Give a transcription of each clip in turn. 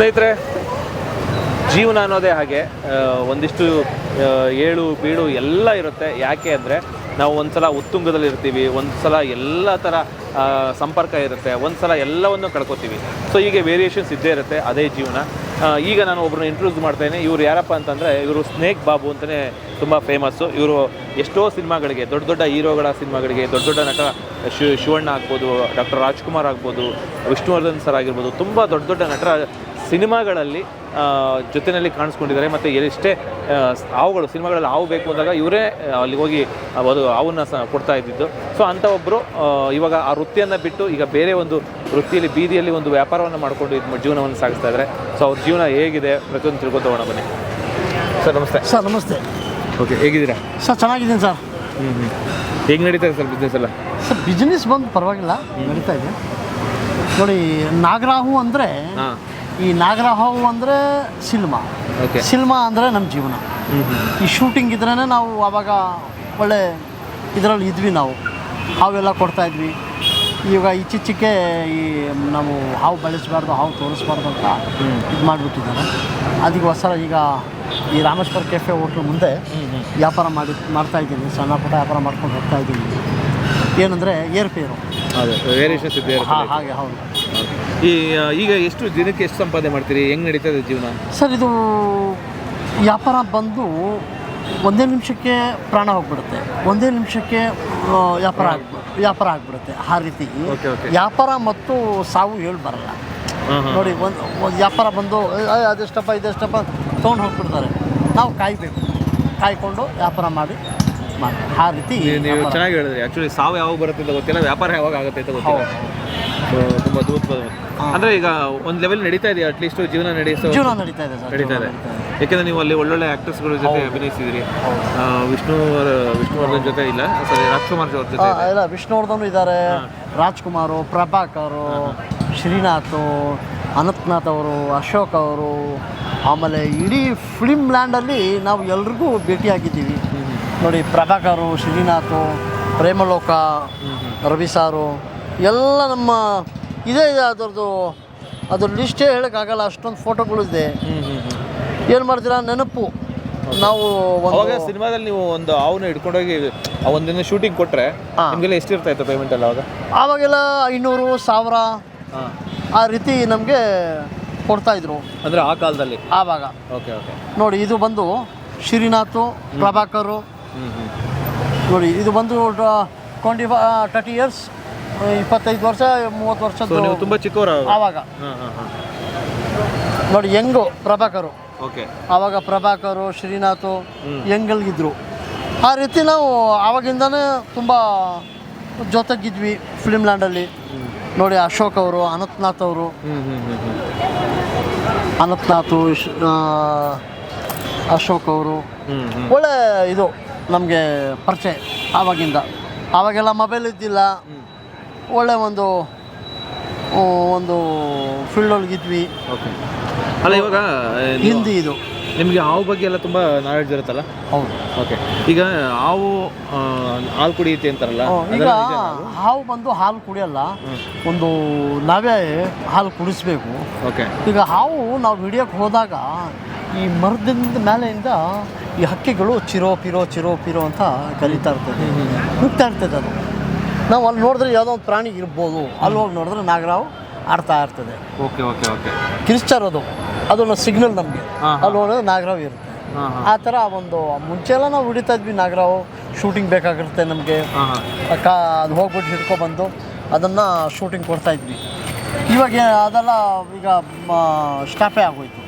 ಸ್ನೇಹಿತರೆ, ಜೀವನ ಅನ್ನೋದೇ ಹಾಗೆ ಒಂದಿಷ್ಟು ಏಳು, ಬೀಳು ಎಲ್ಲ ಇರುತ್ತೆ. ಯಾಕೆ ಅಂದರೆ, ನಾವು ಒಂದ್ಸಲ ಉತ್ತುಂಗದಲ್ಲಿ ಇರ್ತೀವಿ, ಒಂದ್ಸಲ ಎಲ್ಲ ಥರ ಸಂಪರ್ಕ ಇರುತ್ತೆ, ಒಂದ್ಸಲ ಎಲ್ಲವನ್ನು ಕಳ್ಕೊತೀವಿ. ಸೊ ಹೀಗೆ ವೇರಿಯೇಷನ್ಸ್ ಇದ್ದೇ ಇರುತ್ತೆ, ಅದೇ ಜೀವನ. ಈಗ ನಾನು ಒಬ್ಬರನ್ನ ಇಂಟ್ರೊಡ್ಯೂಸ್ ಮಾಡ್ತೇನೆ. ಇವರು ಯಾರಪ್ಪ ಅಂತಂದರೆ, ಇವರು ಸ್ನೇಕ್ ಬಾಬು ಅಂತಲೇ ತುಂಬ ಫೇಮಸ್ಸು ಇವರು ಎಷ್ಟೋ ಸಿನಿಮಾಗಳಿಗೆ, ದೊಡ್ಡ ದೊಡ್ಡ ಹೀರೋಗಳ ಸಿನಿಮಾಗಳಿಗೆ, ದೊಡ್ಡ ದೊಡ್ಡ ನಟ, ಶಿವ, ಶಿವಣ್ಣ ಆಗ್ಬೋದು, ಡಾಕ್ಟರ್ ರಾಜ್ಕುಮಾರ್ ಆಗ್ಬೋದು, ವಿಷ್ಣುವರ್ಧನ್ ಸರ್ ಆಗಿರ್ಬೋದು, ತುಂಬ ದೊಡ್ಡ ದೊಡ್ಡ ನಟರ ಸಿನಿಮಾಗಳಲ್ಲಿ ಜೊತೆಯಲ್ಲಿ ಕಾಣಿಸ್ಕೊಂಡಿದ್ದಾರೆ. ಮತ್ತು ಎಷ್ಟೇ ಹಾವುಗಳು ಸಿನಿಮಾಗಳಲ್ಲಿ ಹಾವು ಬೇಕು ಅಂದಾಗ ಇವರೇ ಅಲ್ಲಿಗೆ ಹೋಗಿ ಅದು ಹಾವನ್ನು ಸಹ ಕೊಡ್ತಾ ಇದ್ದಿದ್ದು. ಸೊ ಅಂಥ ಒಬ್ಬರು ಇವಾಗ ಆ ವೃತ್ತಿಯನ್ನು ಬಿಟ್ಟು ಈಗ ಬೇರೆ ಒಂದು ವೃತ್ತಿಯಲ್ಲಿ ಬೀದಿಯಲ್ಲಿ ಒಂದು ವ್ಯಾಪಾರವನ್ನು ಮಾಡಿಕೊಂಡು ಇದು ಜೀವನವನ್ನು ಸಾಗಿಸ್ತಾ ಇದ್ದಾರೆ. ಸೊ ಅವ್ರ ಜೀವನ ಹೇಗಿದೆ? ಪ್ರತಿಯೊಂದು ತಿಳ್ಕೊತೋಣ ಬನ್ನಿ. ಸರ್ ನಮಸ್ತೆ. ಸರ್ ನಮಸ್ತೆ. ಓಕೆ ಹೇಗಿದ್ದೀರಾ? ಸರ್ ಚೆನ್ನಾಗಿದ್ದೀನಿ ಸರ್. ಹ್ಞೂ ಹ್ಞೂ ಹೇಗೆ ನಡೀತಾ ಇದೆ ಸರ್ ಬಿಸ್ನೆಸ್ ಎಲ್ಲ? ಸರ್ ಬಿಸ್ನೆಸ್ ಬಂದು ಪರವಾಗಿಲ್ಲ ನಡೀತಾ ಇದೆ. ನೋಡಿ ನಾಗರಾಹು ಅಂದರೆ ಹಾಂ. ಈ ನಾಗರಾಹು ಅಂದರೆ ಸಿನಿಮಾ ಓಕೆ ಸಿನಿಮಾ ಅಂದರೆ ನಮ್ಮ ಜೀವನ. ಈ ಶೂಟಿಂಗ್ ಇದ್ರೇ ನಾವು ಆವಾಗ ಒಳ್ಳೆ ಇದರಲ್ಲಿ ಇದ್ವಿ ನಾವು. ಹಾವೆಲ್ಲ ಕೊಡ್ತಾ ಇದ್ವಿ. ಇವಾಗ ಇತ್ತೀಚೆಗೆ ಈ ನಾವು ಹಾವು ಬೆಳೆಸಬಾರ್ದು ಹಾವು ತೋರಿಸ್ಬಾರ್ದು ಅಂತ ಇದು ಮಾಡಿಬಿಟ್ಟಿದ್ದಾರೆ. ಅದಕ್ಕೆ ಹೊಸ ಈಗ ಈ ರಾಮೇಶ್ವರ ಕೆಫೆ ಹೋಟ್ಲು ಮುಂದೆ ವ್ಯಾಪಾರ ಮಾಡಿ ಮಾಡ್ತಾ ಇದ್ದೀನಿ. ಸಣ್ಣ ಪುಟ್ಟ ವ್ಯಾಪಾರ ಮಾಡ್ಕೊಂಡು ಹೋಗ್ತಾ ಇದ್ದೀನಿ. ಏನಂದರೆ ಹಾಂ ಹಾಗೆ ಹೌದು. ಈ ಈಗ ಎಷ್ಟು ದಿನಕ್ಕೆ ಎಷ್ಟು ಸಂಪಾದನೆ ಮಾಡ್ತೀರಿ? ಹೆಂಗ್ ನಡೀತಾ ಇದೆ ಜೀವನ? ಸರ್ ಇದು ವ್ಯಾಪಾರ ಬಂದು ಒಂದೇ ನಿಮಿಷಕ್ಕೆ ಪ್ರಾಣ ಹೋಗ್ಬಿಡುತ್ತೆ. ಒಂದೇ ನಿಮಿಷಕ್ಕೆ ವ್ಯಾಪಾರ ಆಗ್ಬಿ ವ್ಯಾಪಾರ ಆಗ್ಬಿಡುತ್ತೆ. ಆ ರೀತಿ ವ್ಯಾಪಾರ ಮತ್ತು ಸಾವು ಹೇಳಿ ಬರಲ್ಲ ನೋಡಿ ಒಂದು ಒಂದು ವ್ಯಾಪಾರ ಬಂದು "ಏ, ಏ, ಅದೆಷ್ಟಪ್ಪ ಇದೆಷ್ಟಪ್ಪ ತೊಗೊಂಡು ಹೋಗ್ಬಿಡ್ತಾರೆ. ನಾವು ಕಾಯಬೇಕು. ಕಾಯ್ಕೊಂಡು ವ್ಯಾಪಾರ ಮಾಡಿ ಆ ರೀತಿ ನೀವು ಚೆನ್ನಾಗಿ ಹೇಳಿದ್ರಿ. ಆ್ಯಕ್ಚುಲಿ ಸಾವು ಯಾವಾಗ ಬರುತ್ತೆ ಅಂತ ಗೊತ್ತಿಲ್ಲ. ವ್ಯಾಪಾರ ಯಾವಾಗ ಆಗುತ್ತೆ ಅಂತ ಗೊತ್ತಿಲ್ಲ. ತುಂಬ ತುಂಬಾ ಅದ್ಭುತವಾದ ಅಂದರೆ ಈಗ ಒಂದ್ ಲೆವೆಲ್ ನಡೀತಾ ಇದೆಯಾ? ಅಟ್ಲೀಸ್ಟ್ ಜೀವನ ನಡೆಸೋ ಜೀವನ ನಡೀತಾ ಇದೆ ಸರ್ ನಡೀತಾ ಇದೆ. ಯಾಕಂದ್ರೆ ನೀವು ಅಲ್ಲಿ ಒಳ್ಳೊಳ್ಳೆ ಆಕ್ಟರ್ಸ್ಗಳ ಜೊತೆ ಅಭಿನಯಿಸಿದ್ರಿ. ವಿಷ್ಣು ವಿಷ್ಣುವರ್ಧನ್ ಜೊತೆ ಇಲ್ಲ. ಸಾರಿ ರಾಜ್ಕುಮಾರ್ ಅವ್ರ ಜೊತೆ ಇಲ್ಲ ವಿಷ್ಣುವರ್ಧನ್ ಇದ್ದಾರೆ. ರಾಜ್ಕುಮಾರು ಪ್ರಭಾಕರು ಶ್ರೀನಾಥ್ ಅನಂತನಾಥ್ ಅವರು ಅಶೋಕ್ ಅವರು. ಆಮೇಲೆ ಇಡೀ ಫಿಲ್ಮ್ ಲ್ಯಾಂಡಲ್ಲಿ ನಾವು ಎಲ್ರಿಗೂ ಭೇಟಿಯಾಗಿದ್ದೀವಿ. ನೋಡಿ ಪ್ರಭಾಕರು ಶ್ರೀನಾಥು ಪ್ರೇಮಲೋಕ ರವಿ ಸಾರು ಎಲ್ಲ ನಮ್ಮ ಇದೇ ಇದೆ ಅದರದ್ದು ಅದ್ರ ಲಿಸ್ಟೇ ಹೇಳೋಕ್ಕಾಗಲ್ಲ ಅಷ್ಟೊಂದು ಫೋಟೋಗಳಿದೆ ಏನು ಮಾಡ್ತೀರಾ? ನೆನಪು. ನಾವು ಅವಾಗ ಸಿನಿಮಾದಲ್ಲಿ ನೀವು ಒಂದು ಹಾವನ್ನ ಹಿಡ್ಕೊಂಡೋಗಿ ಆ ಒಂದಿನ ಶೂಟಿಂಗ್ ಕೊಟ್ಟರೆ ನಿಮಗೆಲ್ಲ ಎಷ್ಟು ಎಷ್ಟಿರ್ತಾ ಇತ್ತು ಪೇಮೆಂಟ್ ಎಲ್ಲ ಅವಾಗ? ಆವಾಗೆಲ್ಲ ಐನೂರು ಸಾವಿರ ಆ ರೀತಿ ನಮಗೆ ಕೊಡ್ತಾಯಿದ್ರು ಅಂದರೆ ಆ ಕಾಲದಲ್ಲಿ? ಆವಾಗ. ಓಕೆ ಓಕೆ ನೋಡಿ ಇದು ಬಂದು ಶ್ರೀನಾಥು ಪ್ರಭಾಕರು ನೋಡಿ ಇದು ಬಂದು ಟ್ವೆಂಟಿ ತರ್ಟಿ ಇಯರ್ಸ್ ಇಪ್ಪತ್ತೈದು ವರ್ಷ ಮೂವತ್ತು ವರ್ಷ ವರ್ಷದ್ದು ನೀವು ತುಂಬಾ ಚಿಕ್ಕವರ ಆವಾಗ ನೋಡಿ ಹೆಂಗು ಪ್ರಭಾಕರು. ಓಕೆ. ಆವಾಗ ಪ್ರಭಾಕರು ಶ್ರೀನಾಥು ಹೆಂಗಲ್ಗಿದ್ರು. ಆ ರೀತಿ ನಾವು ಆವಾಗಿಂದನೇ ತುಂಬ ಜೊತೆಗಿದ್ವಿ ಫಿಲ್ಮ್ ಲ್ಯಾಂಡಲ್ಲಿ ನೋಡಿ ಅಶೋಕ್ ಅವರು ಅನಂತನಾಥ್ ಅವರು. ಅನಂತನಾಥ್ ಅಶೋಕ್ ಅವರು. ಒಳ್ಳೆ ಇದು. ನಮಗೆ ಪರಿಚಯ ಆವಾಗಿಂದ. ಆವಾಗೆಲ್ಲ ಮೊಬೈಲ್ ಇದ್ದಿಲ್ಲ. ಒಳ್ಳೆ ಒಂದು ಒಂದು ಫೀಲ್ಡೊಳಗಿದ್ವಿ ಓಕೆ ಅಲ್ಲ ಇವಾಗ ನೀವು- ಹಿಂದಿ ಇದು. ನಿಮಗೆ ಹಾವು ಬಗ್ಗೆ ಎಲ್ಲ ತುಂಬ ನಾಲೆಡ್ಜ್ ಇರುತ್ತಲ್ಲ? ಹೌದು. ಓಕೆ ಈಗ ಹಾವು ಆ, ಹಾಲು ಕುಡಿಯುತ್ತೆ ಅಂತಾರಲ್ಲ ಹ್ಮ್. ಈಗ ಅದೆಲ್ಲ ನಿಜನಾ? ಹಾವು ಬಂದು ಹಾಲು ಕುಡಿಯಲ್ಲ ಒಂದು ನಾವೇ ಹಾಲು ಕುಡಿಸ್ಬೇಕು. ಓಕೆ ಈಗ ಹಾವು ನಾವು ಹಿಡಿಯೋಕ್ಕೆ ಹೋದಾಗ ಈ ಮರದಿಂದ ಮೇಲೆಯಿಂದ ಈ ಹಕ್ಕಿಗಳು ಚಿರೋ ಪಿರೋ ಚಿರೋ ಪಿರೋ ಅಂತ ಕರೀತಾ ಇರ್ತದೆ. ನುಗ್ತಾ ಇರ್ತದೆ ಅದು. ನಾವು ಅಲ್ಲಿ ನೋಡಿದ್ರೆ ಯಾವುದೋ ಒಂದು ಪ್ರಾಣಿ ಇರ್ಬೋದು. ಅಲ್ಲಿ ಹೋಗಿ ನೋಡಿದ್ರೆ ನಾಗರಾವ್ ಆಡ್ತಾ ಇರ್ತದೆ. Okay okay okay. ಕ್ರಿಶ್ಚರ್ ಅದು. ಅದನ್ನು ಸಿಗ್ನಲ್ ನಮಗೆ. ಅಲ್ಲಿ ನೋಡಿದ್ರೆ ನಾಗರಾವ್ ಇರುತ್ತೆ. ಆ ಥರ ಒಂದು ಮುಂಚೆ ಎಲ್ಲ ನಾವು ಹಿಡಿತಾ ಇದ್ವಿ ನಾಗರಾವ್. ಶೂಟಿಂಗ್ ಬೇಕಾಗಿರುತ್ತೆ ನಮಗೆ. ಕಾ ಅದು ಹೋಗ್ಬಿಟ್ಟು ಹಿಡ್ಕೊಬಂದು ಅದನ್ನು ಶೂಟಿಂಗ್ ಕೊಡ್ತಾ ಇದ್ವಿ. ಇವಾಗ ಅದೆಲ್ಲ ಈಗ ಸ್ಟಾಪೇ ಆಗೋಯ್ತು.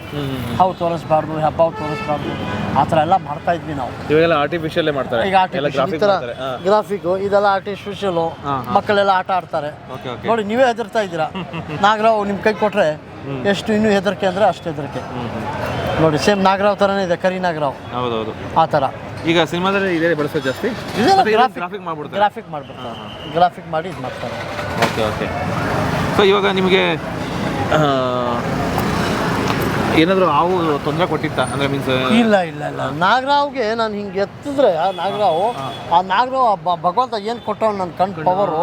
ಹಾವು ತೋರಿಸ್ಬಾರ್ದು ಹಬ್ಬ ತೋರಿಸ್ಬಾರ್ದು ಆ ಥರ ಎಲ್ಲ ಮಾಡ್ತಾ ಇದ್ವಿ ನಾವು. ಇವಾಗೆಲ್ಲ ಆರ್ಟಿಫಿಷಿಯಲ್ಲೇ ಮಾಡ್ತಾರೆ. ಈಗ ಎಲ್ಲ ಆರ್ಟಿಫಿಷಿಯಲ್ ಈ ಗ್ರಾಫಿಕ್ ಥರ ಗ್ರಾಫಿಕ್ಕು ಇದೆಲ್ಲ ಆರ್ಟಿಫಿಷಿಯಲ್ ಮಕ್ಕಳೆಲ್ಲ ಆಟ ಆಡ್ತಾರೆ. ನೋಡಿ ನೀವೇ ಹೆದರ್ತಾ ಇದ್ದೀರಾ? ನಾಗರಾವ್ ನಿಮ್ಮ ಕೈ ಕೊಟ್ಟರೆ ಎಷ್ಟು ಇನ್ನೂ ಹೆದರಿಕೆ ಅಂದರೆ ಅಷ್ಟು ಹೆದರಿಕೆ. ನೋಡಿ ಸೇಮ್ ನಾಗರಾವ್ ಥರನೇ ಇದೆ ಕರಿ ನಾಗರಾವ್. ಹೌದೌದು. ಆ ಥರ. ಈಗ ಸಿನಿಮಾದಲ್ಲಿ ಇದೇ ಬಳಸೋದು ಜಾಸ್ತಿ? ಗ್ರಾಫಿಕ್ ಮಾಡ್ಬಿಡ್ತಾರೆ? ಗ್ರಾಫಿಕ್ ಮಾಡ್ಬಿಡ್ತಾರೆ. ಗ್ರಾಫಿಕ್ ಮಾಡಿ ಇದು ಮಾಡ್ತಾರೆ ಓಕೆ ಓಕೆ. ಸೊ ಇವಾಗ ನಿಮಗೆ ಏನಾದರೂ ಹಾವು ತೊಂದರೆ ಕೊಟ್ಟಿತ್ತ? ಅಂದರೆ ಮೀನ್ಸ್ ಇಲ್ಲ ಇಲ್ಲ ಇಲ್ಲ. ನಾಗರಾವ್ಗೆ ನಾನು ಹಿಂಗೆ ಎತ್ತಿದ್ರೆ ಆ ನಾಗರಾವ್ ಆ ನಾಗರಾವ್ ಆ ಭಗವಂತ ಏನು ಕೊಟ್ಟವ್ ನನ್ನ ಕಣ್ಣು ಪವರು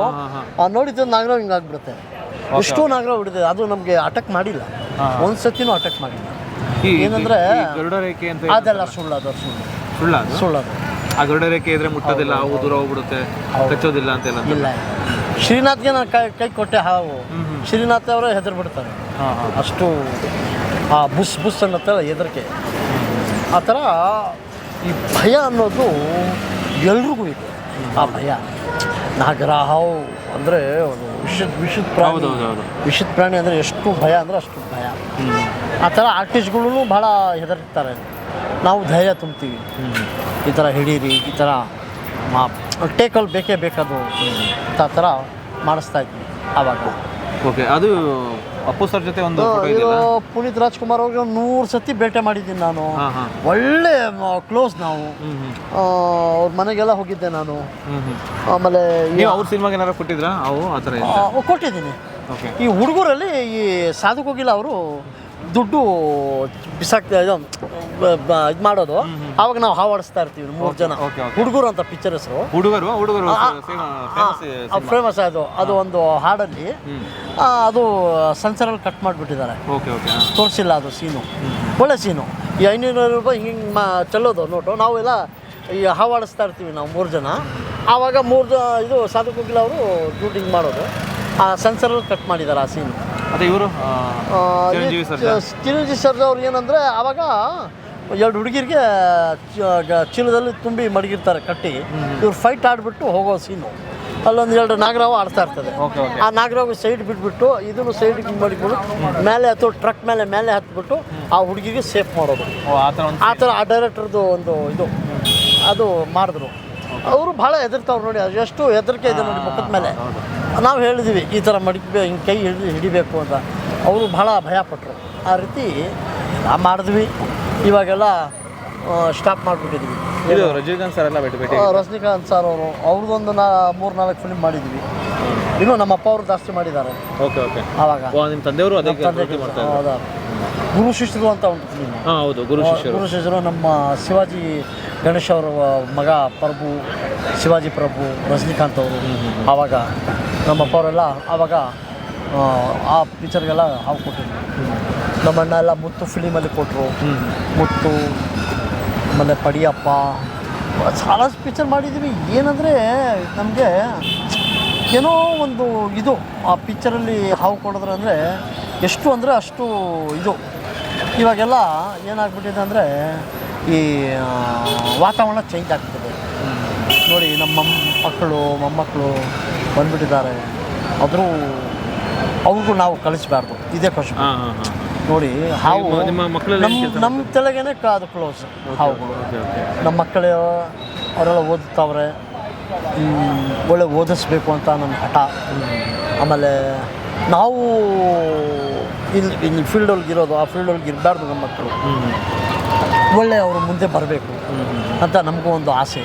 ಆ ನೋಡಿದ್ರೆ ನಾಗರಾವ್ ಹಿಂಗಾಗ್ಬಿಡುತ್ತೆ ಆಗ್ಬಿಡುತ್ತೆ. ಎಷ್ಟೋ ನಾಗರಾವ್ ಹಿಡಿದೆ ಅದು ನಮಗೆ ಅಟಕ್ ಮಾಡಿಲ್ಲ. ಒಂದು ಸತಿನೂ ಅಟ್ಯಾಕ್ ಮಾಡಿಲ್ಲ. ಈ ಏನಂದ್ರೆ ಈ ಗರುಡ ರೇಖೆ ಅಂತ ಅದೆಲ್ಲ ಸುಳ್ಳು ಅದು ಸುಳ್ಳು. ಸುಳ್ಳ ಅದು ಸುಳ್ಳು ಆ ಗರುಡ ರೇಖೆ ಇದ್ರೆ ಮುಟ್ಟೋದಿಲ್ಲ ಹಾವು ದೂರ ಹೋಗ್ಬಿಡುತ್ತೆ ಕಚ್ಚೋದಿಲ್ಲ ಅಂತೆಲ್ಲ ಇಲ್ಲ ಶ್ರೀನಾಥ್ಗೆ ನಾನು ಕೈ ಕೈ ಕೊಟ್ಟೆ ಹಾವು. ಶ್ರೀನಾಥ್ ಅವರೇ ಹೆದರ್ ಬಿಡ್ತಾರೆ ಹಾಂ ಹಾಂ. ಅಷ್ಟು ಆ ಬುಸ್ ಬುಸ್ ಅನ್ನತ್ತಲ್ಲ ಹೆದರಿಕೆ. ಆ ಥರ ಈ ಭಯ ಅನ್ನೋದು ಎಲ್ರಿಗೂ ಇದೆ. ಆ ಭಯ. ನಾಗರ ಹಾವು ಅಂದರೆ ಒಂದು ವಿಷದ ವಿಷದ ಪ್ರಾಣಿ. ವಿಷದ ಪ್ರಾಣಿ ಅಂದರೆ ಎಷ್ಟು ಭಯ ಅಂದರೆ ಅಷ್ಟು ಭಯ. ಆ ಥರ ಆರ್ಟಿಸ್ಟ್ಗಳು ಭಾಳ ಹೆದರ್ತಾರೆ. ನಾವು ಧೈರ್ಯ ತುಂಬ್ತೀವಿ. ಈ ಥರ ಹಿಡೀರಿ ಈ ಥರ ಮಾ ಟೇಕಲ್ಲಿ ಬೇಕೇ ಬೇಕದು ಅಂತ ಆ ಥರ ಮಾಡಿಸ್ತಾ ಇದ್ವಿ ಆವಾಗ. ಓಕೆ ಅದು ಅಪ್ಪು ಸರ್ ಜೊತೆ ಒಂದು ಇದು ಪುನೀತ್ ರಾಜ್ಕುಮಾರ್ ಅವ್ರಿಗೆ ಒಂದು ನೂರು ಸತಿ ಭೇಟಿ ಮಾಡಿದ್ದೀನಿ ನಾನು. ಒಳ್ಳೆ ಕ್ಲೋಸ್ ನಾವು. ಅವ್ರ ಮನೆಗೆಲ್ಲ ಹೋಗಿದ್ದೆ ನಾನು. ಆಮೇಲೆ ಅವ್ರ ಸಿನಿಮಾಗೆ ಏನಾರು ಕೊಟ್ಟಿದ್ರಾ? ಅವು ಆ ಥರ ಕೊಟ್ಟಿದ್ದೀನಿ. ಈ ಹುಡುಗರಲ್ಲಿ ಈ ಸಾಧು ಹೋಗಿಲ್ಲ ಅವರು ದುಡ್ಡು ಬಿಸಾಕ್ತಾ ಇದು ಇದು ಮಾಡೋದು. ಆವಾಗ ನಾವು ಹಾವಾಡಿಸ್ತಾ ಇರ್ತೀವಿ ಮೂರು ಜನ. ಹುಡುಗರು ಅಂತ ಪಿಕ್ಚರ್ ಹೆಸರು. ಹುಡುಗರು ಹುಡುಗರು ಫೇಮಸ್ ಅದು ಅದು ಒಂದು ಹಾಡಲ್ಲಿ. ಅದು ಸೆನ್ಸರಲ್ಲಿ ಕಟ್ ಮಾಡಿಬಿಟ್ಟಿದ್ದಾರೆ. ಓಕೆ ಓಕೆ ತೋರಿಸಿಲ್ಲ ಅದು ಸೀನು. ಒಳ್ಳೆ ಸೀನು. ಈ ಐನೂರು ರೂಪಾಯಿ ಹಿಂಗೆ ಮಾ ಚೆಲ್ಲೋದು ನೋಟು. ನಾವೆಲ್ಲ ಈ ಹಾವಾಡಿಸ್ತಾ ಇರ್ತೀವಿ ನಾವು ಮೂರು ಜನ. ಆವಾಗ ಮೂರು ಇದು ಸಾಧು ಕುಗ್ಲ ಅವರು ಶೂಟಿಂಗ್ ಮಾಡೋದು. ಆ ಸೆನ್ಸರಲ್ಲಿ ಕಟ್ ಮಾಡಿದ್ದಾರೆ ಆ ಸೀನು. ಅದೇ ಇವರು? ಚಿರಂಜೀವಿ ಸರ್ ಅವ್ರು ಏನಂದರೆ ಆವಾಗ ಎರಡು ಹುಡುಗಿರಿಗೆ ಚೀಲದಲ್ಲಿ ತುಂಬಿ ಮಡಗಿರ್ತಾರೆ ಕಟ್ಟಿ. ಇವ್ರು ಫೈಟ್ ಆಡಿಬಿಟ್ಟು ಹೋಗೋ ಸೀನು. ಅಲ್ಲೊಂದು ಎರಡು ನಾಗರಾವು ಆಡ್ತಾ ಇರ್ತದೆ. ಆ ನಾಗರಾವ್ ಸೈಡ್ ಬಿಟ್ಬಿಟ್ಟು ಇದನ್ನು ಸೈಡ್ ಮಾಡಿಕೊಂಡು ಮೇಲೆ ಹತ್ತು ಟ್ರಕ್ ಮೇಲೆ ಮೇಲೆ ಹತ್ಬಿಟ್ಟು ಆ ಹುಡುಗಿಗೆ ಸೇಫ್ ಮಾಡೋದು. ಆ ಥರ ಆ ಡೈರೆಕ್ಟರ್ದು ಒಂದು ಇದು. ಅದು ಮಾಡಿದ್ರು. ಅವರು ಭಾಳ ಹೆದರ್ತಾವ್ರು ನೋಡಿ ಅದು ಎಷ್ಟು ಹೆದರಿಕೆ ಇದೆ ನೋಡಿ ಮುಖದ ಮೇಲೆ. ನಾವು ಹೇಳಿದ್ವಿ ಈ ಥರ ಮಡಿಕೆ ಹಿಂಗೆ ಕೈ ಹಿಡಿ ಹಿಡಿಬೇಕು ಅಂತ. ಅವರು ಭಾಳ ಭಯಪಟ್ಟರು ಆ ರೀತಿ ಮಾಡಿದ್ವಿ. ಇವಾಗೆಲ್ಲ ಸ್ಟಾಪ್ ಮಾಡಿಬಿಟ್ಟಿದ್ವಿ. ಇದು ರಜನಿಕಾಂತ್ ಸರ್ ಎಲ್ಲ ಭೇಟಿ ಭೇಟಿ ರಜನಿಕಾಂತ್ ಸರ್ ಅವರು ಅವ್ರದ್ದೊಂದು ನಾ ಮೂರು ನಾಲ್ಕು ಫಿಲ್ಮ್ ಮಾಡಿದ್ವಿ ಇನ್ನು ನಮ್ಮ ಅಪ್ಪ ಅವರು ಜಾಸ್ತಿ ಮಾಡಿದ್ದಾರೆ. Okay okay. ಆವಾಗ. ನಿಮ್ಮ ತಂದೆಯವರು ಅದಕ್ಕೆ ತಂದೆ ಭೇಟಿ ಮಾಡ್ತಾ ಇದ್ರು ಹೌದಾ ಗುರು ಶಿಷ್ಯರು ಅಂತ ಉಂಟು ಫಿಲ್ಮ್ ಹಾಂ ಹೌದು ಗುರು ಶಿಷ್ಯರು. ಗುರು ಶಿಷ್ಯರು ನಮ್ಮ ಶಿವಾಜಿ ಗಣೇಶ್ ಅವರ ಮಗ ಪ್ರಭು ಶಿವಾಜಿ ಪ್ರಭು ರಜನಿಕಾಂತ್ ಅವರು ಆವಾಗ ನಮ್ಮ ಅಪ್ಪ ಅವರೆಲ್ಲ ಆವಾಗ ಆ, ಆ ಪಿಕ್ಚರ್ಗೆಲ್ಲ ಹಾವು ಕೊಟ್ಟಿದ್ರು ನಮ್ಮ ಅಣ್ಣ ಎಲ್ಲ ಮುತ್ತು ಫಿಲಿಮಲ್ಲಿ ಕೊಟ್ಟರು ಮುತ್ತು ಆಮೇಲೆ ಪಡಿಯಪ್ಪ. ಸಾಲ ಪಿಕ್ಚರ್ ಮಾಡಿದ್ದೀವಿ ಏನಂದರೆ ನಮಗೆ ಏನೋ ಒಂದು ಇದು ಆ ಪಿಕ್ಚರಲ್ಲಿ ಹಾವು ಕೊಡಿದ್ರೆ ಅಂದರೆ ಎಷ್ಟು ಅಂದರೆ ಅಷ್ಟು ಇದು. ಇವಾಗೆಲ್ಲ ಏನಾಗ್ಬಿಟ್ಟಿದೆ ಅಂದರೆ ಈ ವಾತಾವರಣ ಚೇಂಜ್ ಆಗ್ತಿದೆ ನೋಡಿ ನಮ್ಮ ಮಕ್ಕಳು, ಮೊಮ್ಮಕ್ಕಳು ಬಂದ್ಬಿಟ್ಟಿದ್ದಾರೆ. ಆದರೂ ಅವ್ರಿಗೂ ನಾವು ಕಳಿಸ್ಬಾರ್ದು ಇದೇ ಹಾಂ. ನೋಡಿ ಹಾವು ನಿಮ್ಮ- ನಿಮ್ಮ ಮಕ್ಕಳೆಲ್ಲ ಏನ್ ನಮ್ಮ ಕೆಲ್ಸ ನಮ್ಮ ತಲೆಗೇನೆ ಅದು ಕ್ಲೋಸ್ ಹಾವುಗಳು ನಮ್ಮ ಮಕ್ಕಳು ಅವರೆಲ್ಲ ಓದುತ್ತವ್ರೆ. ಹ್ಮ್, ಒಳ್ಳೆ ಓದಿಸ್ಬೇಕು ಅಂತ ನನ್ನ ಹಠ. ಆಮೇಲೆ ನಾವು ಇಲ್ಲಿ ಇಲ್ಲಿ ಫೀಲ್ಡೊಳಗೆ ಇರೋದು ಆ ಫೀಲ್ಡೊಳಗೆ ಇರಬಾರ್ದು ನಮ್ಮ ಮಕ್ಕಳು. ಒಳ್ಳೆ ಅವರು ಮುಂದೆ ಬರಬೇಕು ಅಂತ ನಮಗೂ ಒಂದು ಆಸೆ.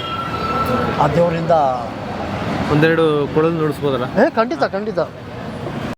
ಆ ದೇವರಿಂದ ಒಂದೆರಡು ಕೊಳಲು ನೋಡಿಸ್ಬೋದಲ್ಲ? ಏ ಖಂಡಿತ ಖಂಡಿತ.